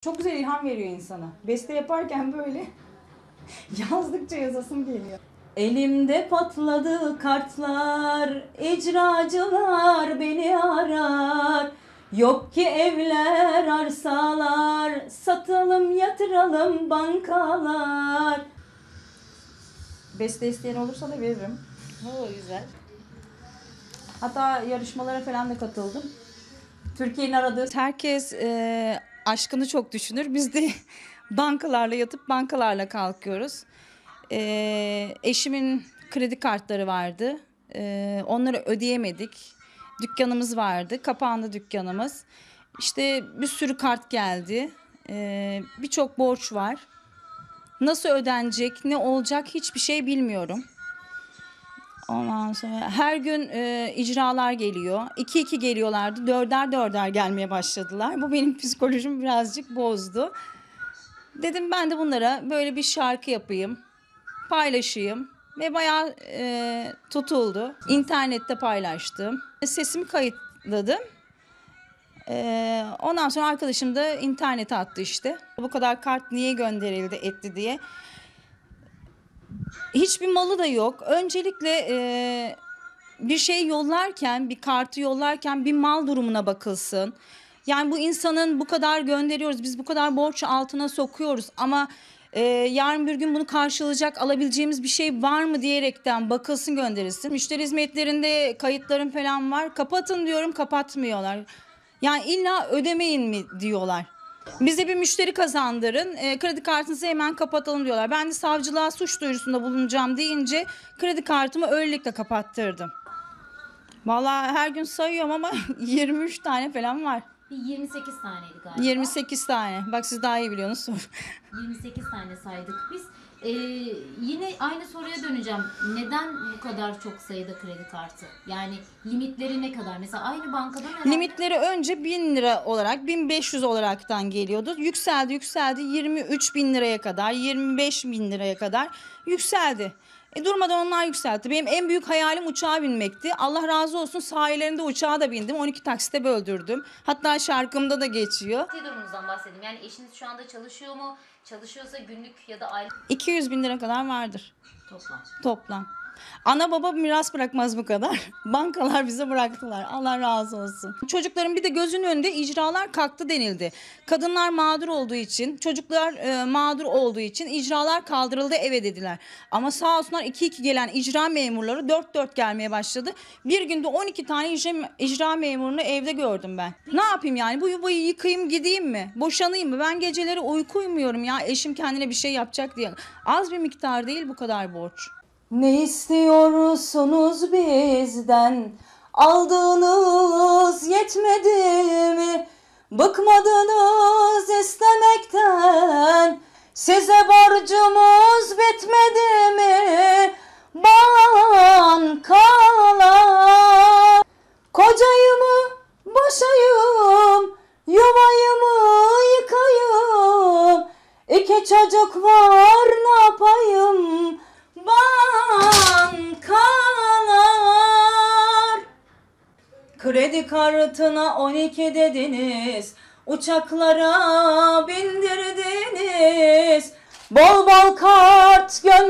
Çok güzel ilham veriyor insana. Beste yaparken böyle yazdıkça yazasım geliyor. Elimde patladı kartlar, icracılar beni arar. Yok ki evler, arsalar, satalım yatıralım bankalar. Beste isteyen olursa da veririm. Oo güzel. Hatta yarışmalara falan da katıldım. Türkiye'nin aradığı... Herkes e, aşkını çok düşünür. Biz de bankalarla yatıp bankalarla kalkıyoruz. E, eşimin kredi kartları vardı. E, onları ödeyemedik. Dükkanımız vardı. Kapandı dükkanımız. İşte bir sürü kart geldi. E, Birçok borç var. Nasıl ödenecek, ne olacak hiçbir şey bilmiyorum. Ondan sonra her gün e, icralar geliyor. İki iki geliyorlardı. Dörder dörder gelmeye başladılar. Bu benim psikolojimi birazcık bozdu. Dedim ben de bunlara böyle bir şarkı yapayım. Paylaşayım. Ve bayağı e, tutuldu. İnternette paylaştım. Sesimi kayıtladım. E, ondan sonra arkadaşım da internete attı işte. Bu kadar kart niye gönderildi etti diye. Hiçbir malı da yok. Öncelikle e, bir şey yollarken, bir kartı yollarken bir mal durumuna bakılsın. Yani bu insanın bu kadar gönderiyoruz, biz bu kadar borç altına sokuyoruz ama e, yarın bir gün bunu karşılayacak alabileceğimiz bir şey var mı diyerekten bakılsın gönderilsin. Müşteri hizmetlerinde kayıtlarım falan var. Kapatın diyorum kapatmıyorlar. Yani illa ödemeyin mi diyorlar. Bize bir müşteri kazandırın, e, kredi kartınızı hemen kapatalım diyorlar. Ben de savcılığa suç duyurusunda bulunacağım deyince kredi kartımı öylelikle kapattırdım. Vallahi her gün sayıyorum ama 23 tane falan var. Bir 28 taneydi galiba. 28 tane. Bak siz daha iyi biliyorsunuz. 28 tane saydık biz. Ee, yine aynı soruya döneceğim. Neden bu kadar çok sayıda kredi kartı? Yani limitleri ne kadar? Mesela aynı bankadan herhalde... Limitleri önce 1000 lira olarak 1500 olaraktan geliyordu. Yükseldi yükseldi 23 bin liraya kadar 25 bin liraya kadar yükseldi. E, durmadan onlar yükseltti. Benim en büyük hayalim uçağa binmekti. Allah razı olsun sahilerinde uçağa da bindim. 12 taksite böldürdüm. Hatta şarkımda da geçiyor. Maddi durumunuzdan bahsedeyim. Yani eşiniz şu anda çalışıyor mu? Çalışıyorsa günlük ya da aylık 200 bin lira kadar vardır toplam. toplam. Ana baba miras bırakmaz bu kadar. Bankalar bize bıraktılar. Allah razı olsun. Çocukların bir de gözünün önünde icralar kalktı denildi. Kadınlar mağdur olduğu için, çocuklar e, mağdur olduğu için icralar kaldırıldı eve dediler. Ama sağ olsunlar 2-2 gelen icra memurları 4-4 gelmeye başladı. Bir günde 12 tane icra, icra memurunu evde gördüm ben. Ne yapayım yani? Bu yuvayı yıkayım gideyim mi? Boşanayım mı? Ben geceleri uyku uyumuyorum ya. Eşim kendine bir şey yapacak diye. Az bir miktar değil bu kadar borç. Ne istiyorsunuz bizden? Aldığınız yetmedi mi? Bıkmadınız istemekten. Size borcumuz bitmedi mi? Bankalar. Kocayımı boşayım, yuvayımı yıkayım. İki çocuk var Kredi kartına 12 dediniz. Uçaklara bindirdiniz. Bol bol kart gönderdiniz.